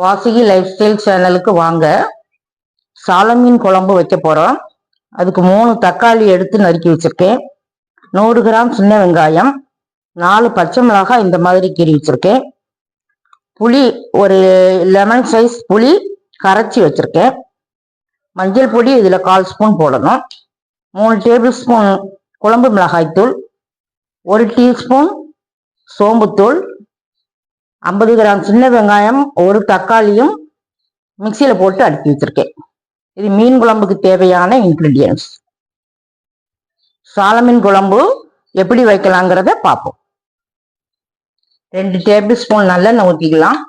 Vasuki life style சேனலுக்கு வாங்க. சாலமீன் குழம்பு வைக்க போகிறோம் அதுக்கு மூணு தக்காளி எடுத்து நறுக்கி வச்சுருக்கேன். நூறு கிராம் சின்ன வெங்காயம் நாலு பச்சை மிளகாய் இந்த மாதிரி கீறி வச்சுருக்கேன். புளி ஒரு லெமன் சைஸ் புளி கரைச்சி வச்சுருக்கேன். மஞ்சள் பொடி இதில் கால் ஸ்பூன் போடணும். மூணு டேபிள் ஸ்பூன் குழம்பு மிளகாய்த்தூள் ஒரு டீஸ்பூன் சோம்புத்தூள் ஐம்பது கிராம் சின்ன வெங்காயம் ஒரு தக்காளியும் மிக்சியில் போட்டு அடுக்கி வச்சிருக்கேன். இது மீன் குழம்புக்கு தேவையான இன்க்ரீடியன்ஸ் சாலமீன் குழம்பு எப்படி வைக்கலாங்கிறத பார்ப்போம். ரெண்டு டேபிள் ஸ்பூன் நல்லெண்ணெய் ஊற்றிக்கலாம்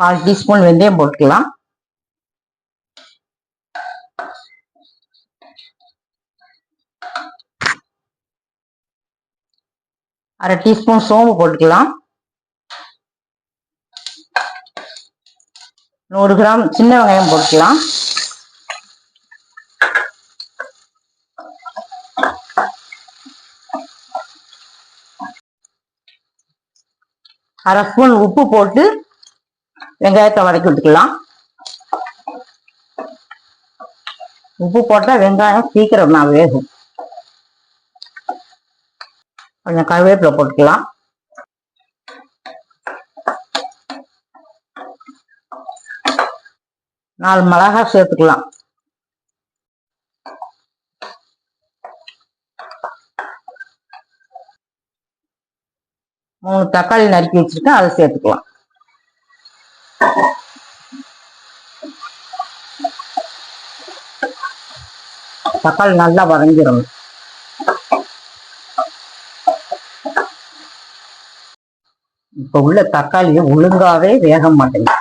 கால் டீஸ்பூன் வெந்தயம் போட்டுக்கலாம். அரை டீஸ்பூன் சோம்பு போட்டுக்கலாம். நூறு கிராம் சின்ன வெங்காயம் போட்டுக்கலாம். அரை ஸ்பூன் உப்பு போட்டு வெங்காயத்தை வதக்கி விட்டுக்கலாம். உப்பு போட்டால் வெங்காயம் சீக்கிரம் நான் வேகும். கொஞ்சம் கருவேப்பிலை போட்டுக்கலாம். நாலு மிளகா சேர்த்துக்கலாம். மூணு தக்காளி நறுக்கி வச்சிருக்கேன் அதை சேர்த்துக்கலாம். தக்காளி நல்லா வதங்கிடும் இப்ப உள்ள தக்காளியை ஒழுங்காவே வேக மாட்டேங்குது.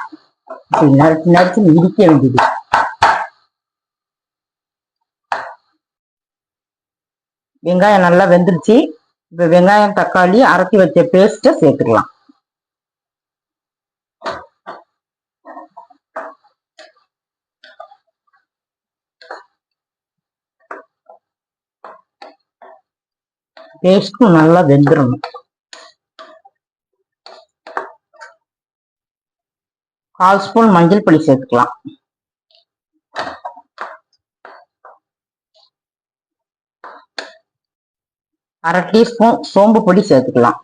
இப்படி நறுச்சு நறுச்சு இடிக்க வேண்டியது. வெங்காயம் நல்லா வெந்துருச்சு. இப்ப வெங்காயம் தக்காளி அரைச்சி வச்ச பேஸ்ட்டை சேர்த்துக்கலாம். பேஸ்ட்டும் நல்லா வெந்துடணும் கால் ஸ்பூன் மஞ்சள் பொடி சேர்த்துக்கலாம். அரை டீஸ்பூன் சோம்பு பொடி சேர்த்துக்கலாம்.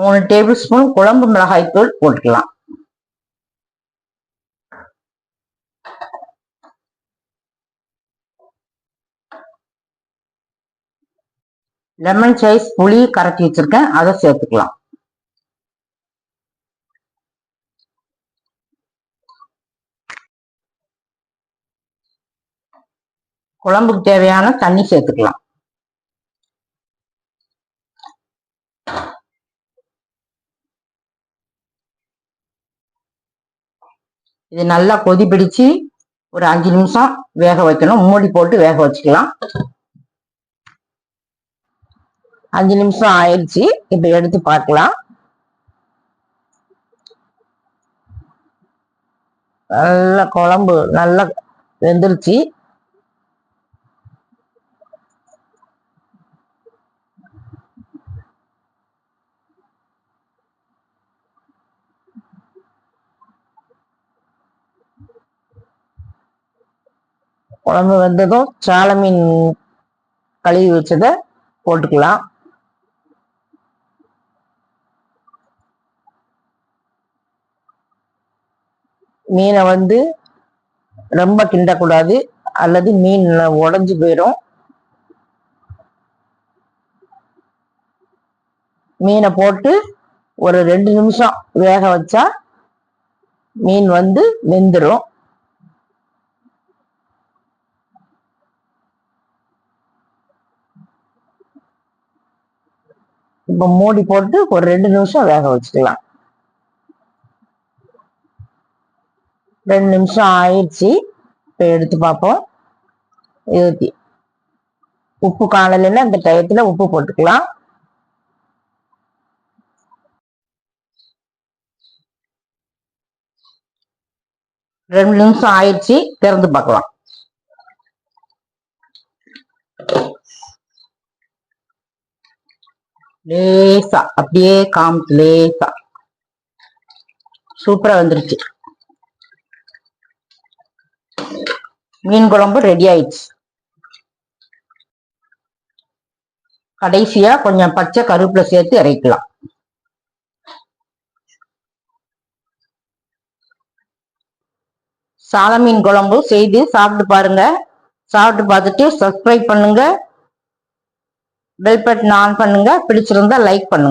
மூணு டேபிள் ஸ்பூன் குழம்பு மிளகாய் தூள் போட்டுக்கலாம். லெமன் சைஸ் புளி கரைச்சி வச்சிருக்கேன். அதை சேர்த்துக்கலாம். குழம்புக்கு தேவையான தண்ணி சேர்த்துக்கலாம். இது நல்லா கொதி பிடிச்சு ஒரு அஞ்சு நிமிஷம் வேக வைக்கணும். மூடி போட்டு வேக வச்சுக்கலாம். அஞ்சு நிமிஷம் ஆயிடுச்சு. இப்ப எடுத்து பார்க்கலாம். நல்ல குழம்பு நல்லா வெந்துருச்சு. குழம்பு வெந்ததும் சால மீன் கழுவி வச்சதை போட்டுக்கலாம். மீனை வந்து ரொம்ப கிண்டக்கூடாது. அல்லது மீன் உடஞ்சி போயிடும் மீனை போட்டு ஒரு ரெண்டு நிமிஷம் வேக வச்சா மீன் வந்து வெந்துடும் இப்போ மூடி போட்டு ஒரு ரெண்டு நிமிஷம் வேக வச்சுக்கலாம். ரெண்டு நிமிஷம் ஆயிடுச்சு. இப்போ எடுத்து பார்ப்போம். இருபத்தி உப்பு காணலைன்னா அந்த டயத்தில் உப்பு போட்டுக்கலாம். ரெண்டு நிமிஷம் ஆயிடுச்சு. திறந்து பார்க்கலாம். லேசா அப்படியே காமிச்சு லேசா. சூப்பரா வந்துருச்சு. மீன் குழம்பு ரெடி ஆயிடுச்சு. கடைசியா கொஞ்சம் பச்சை கருவேப்பிலை சேர்த்து இறக்கலாம். சால மீன் குழம்பு செய்து சாப்பிட்டு பாருங்க. சாப்பிட்டு பார்த்துட்டு சப்ஸ்கிரைப் பண்ணுங்க. பெல் பட்டன் ஆன் பண்ணுங்க. பிடிச்சிருந்தா லைக் பண்ணுங்க.